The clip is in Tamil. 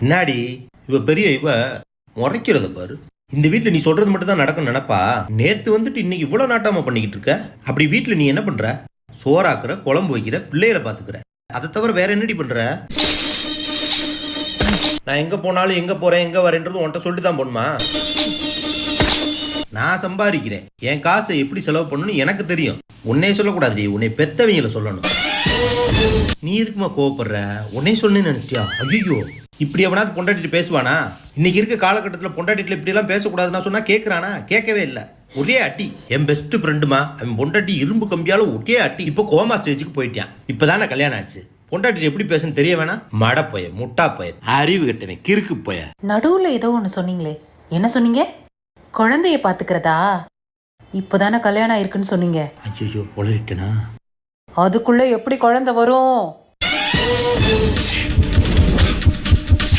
பின்னாடி இவ பெரிய இவ முறைக்கிறத பாரு. இந்த வீட்டில் நீ சொல்றது மட்டும் தான் நடக்கும் நினப்பா. நேற்று வந்துட்டு இன்னைக்கு இவ்வளோ நாட்டாம பண்ணிக்கிட்டு இருக்க. அப்படி வீட்டில் நீ என்ன பண்ற? சோறாக்குற குழம்பு வைக்கிற பிள்ளைகளை பார்த்துக்கிற. அதை தவிர வேற என்னடி பண்ற? நான் எங்க போனாலும் எங்க போறேன் எங்க வரேன்றது உன்கிட்ட சொல்லிட்டு தான் போணுமா நான் சம்பாதிக்கிறேன். என் காசை எப்படி செலவு பண்ணணும்னு எனக்கு தெரியும். உன்னே சொல்லக்கூடாதுடி. உன்னை பெத்தவங்களை சொல்லணும். நீ எதுக்குமா கோவப்படுற? உன்னே சொல்லணும்னு நினைச்சிட்டியா? ஐயோ இப்படி எவனாவது பொண்டாட்டிட்டு பேசுவானா? இன்னைக்கு இருக்க காலகட்டத்தில் பொண்டாட்டிட்டு இப்படி எல்லாம் பேசக்கூடாதுன்னா சொன்னா கேட்கறானா கேட்கவே இல்லை. ஒரே அட்டி என் பெஸ்ட் ஃப்ரெண்டுமா அவன் பொண்டாட்டி இரும்பு கம்பியால ஒரே அட்டி இப்போ கோமா ஸ்டேஜுக்கு போயிட்டான். இப்போதானே கல்யாணம் ஆச்சு. பொண்டாட்டி எப்படி பேசுன்னு தெரிய வேணாம். மட போய முட்டா போய அறிவு கட்டவன் கிறுக்கு போய. நடுவுல ஏதோ ஒன்று சொன்னீங்களே. என்ன சொன்னீங்க? குழந்தைய பாத்துக்கிறதா? இப்போதானே கல்யாணம் ஆயிருக்குன்னு சொன்னீங்க. ஐயோ உளறிட்டனா? அதுக்குள்ள எப்படி குழந்தை வரும்?